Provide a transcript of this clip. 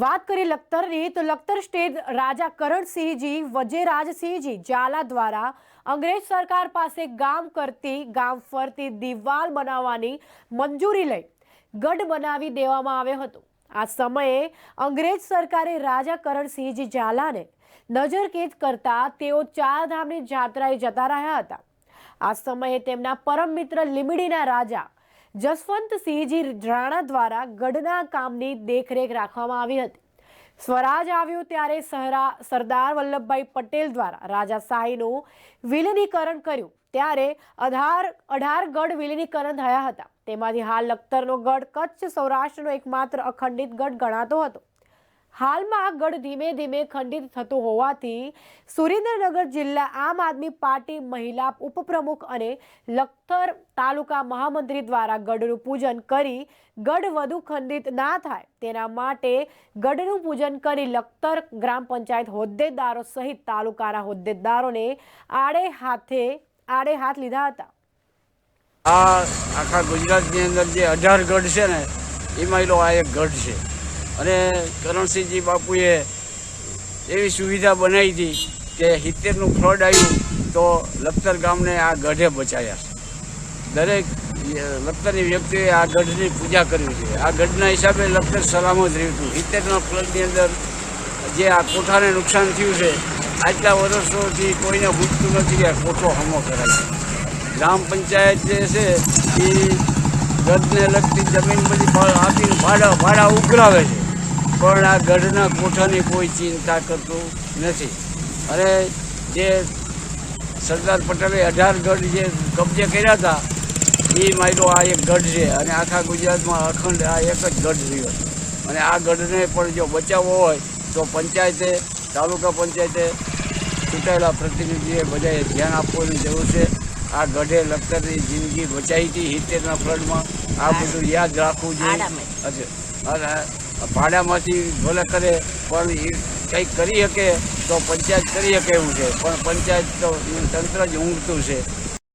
વાત કરી લખતરની, તો લખતર સ્ટેટ રાજા કરણસિંહજી, વજેરાજસિંહજી ઝાલા દ્વારા અંગ્રેજ સરકાર પાસે ગામ કરતી, ગામ ફરતી દિવાલ બનાવવાની મંજૂરી લઈ ગઢ બનાવી દેવામાં આવ્યો હતો. આ સમયે અંગ્રેજ સરકારે રાજા કરણસિંહજી ઝાલાને નજરકેદ કરતા તેઓ ચારધામની જાત્રાએ જતા રહ્યા હતા. આ સમયે તેમના પરમ મિત્ર લીમડીના રાજા જસવંતસિંહજી રાણા દ્વારા ગઢના કામની દેખરેખ રાખવામાં આવી હતી. સ્વરાજ આવ્યું ત્યારે સહરા સરદાર વલ્લભભાઈ પટેલ દ્વારા રાજાશાહીનું વિલીનીકરણ કર્યું. ત્યારે અઢાર અઢાર ગઢ વિલીનીકરણ થયા હતા. તેમાંથી હાલ લખતરનો ગઢ, કચ્છ સૌરાષ્ટ્રનો એકમાત્ર અખંડિત ગઢ ગણાતો હતો. હાલમાં આ ગઢ ધીમે ધીમે ખંડિત થતું હોવાથી સુરેન્દ્રનગર જિલ્લા આમ આદમી પાર્ટી મહિલા ઉપપ્રમુખ અને લખતર તાલુકા મહામંત્રી દ્વારા ગઢનું પૂજન કરી ગઢ વધુ ખંડિત ના થાય તેના માટે ગઢનું પૂજન કરી લખતર ગ્રામ પંચાયત હોદ્દેદારો સહિત તાલુકાના હોદ્દેદારોને આડે હાથે, આડે હાથ લીધા હતા. આ આખા ગુજરાતની અંદર જે અઢાર ગઢ છે ને એમાં એ આ એક ગઢ છે. અને કરણસિંહજી બાપુએ એવી સુવિધા બનાવી હતી કે સિત્તેરનું ફ્લડ આવ્યું તો લખતર ગામને આ ગઢે બચાવ્યા દરેક લખતરની વ્યક્તિએ આ ગઢની પૂજા કરવી છે આ ગઢના હિસાબે લખતર સલામત રહ્યું હતું. સિત્તેરના ફ્લડની અંદર જે આ કોઠાને નુકસાન થયું છે, આટલા વર્ષોથી કોઈને પૂછતું નથી કે કોઠો હમો કરાય. ગ્રામ પંચાયત જે છે, એ ગઢને લગતી જમીન બધી આપીને ભાડા ભાડા ઉઘરાવે છે. પણ આ ગઢના કોઠાની કોઈ ચિંતા કરતું નથી. અને જે સરદાર પટેલે અઢાર ગઢ જે કબજે કર્યા હતા એ માયલો આ એક ગઢ છે અને આખા ગુજરાતમાં અખંડ આ એક જ ગઢ રહ્યો છે. અને આ ગઢને પણ જો બચાવવો હોય તો પંચાયતે તાલુકા પંચાયતે ચૂંટાયેલા પ્રતિનિધિએ બધાએ ધ્યાન આપવાની જરૂર છે. આ ગઢે લખતરની જિંદગી બચાવી હતી હિતેરના ફ્લડમાં. આ બધું યાદ રાખવું જોઈએ. અચ્છા. ભાડામાંથી ભલે કરે, પણ એ કંઈક કરી શકે તો પંચાયત કરી શકે એવું છે. પણ પંચાયત તો તંત્ર જ ઊંઘતું છે.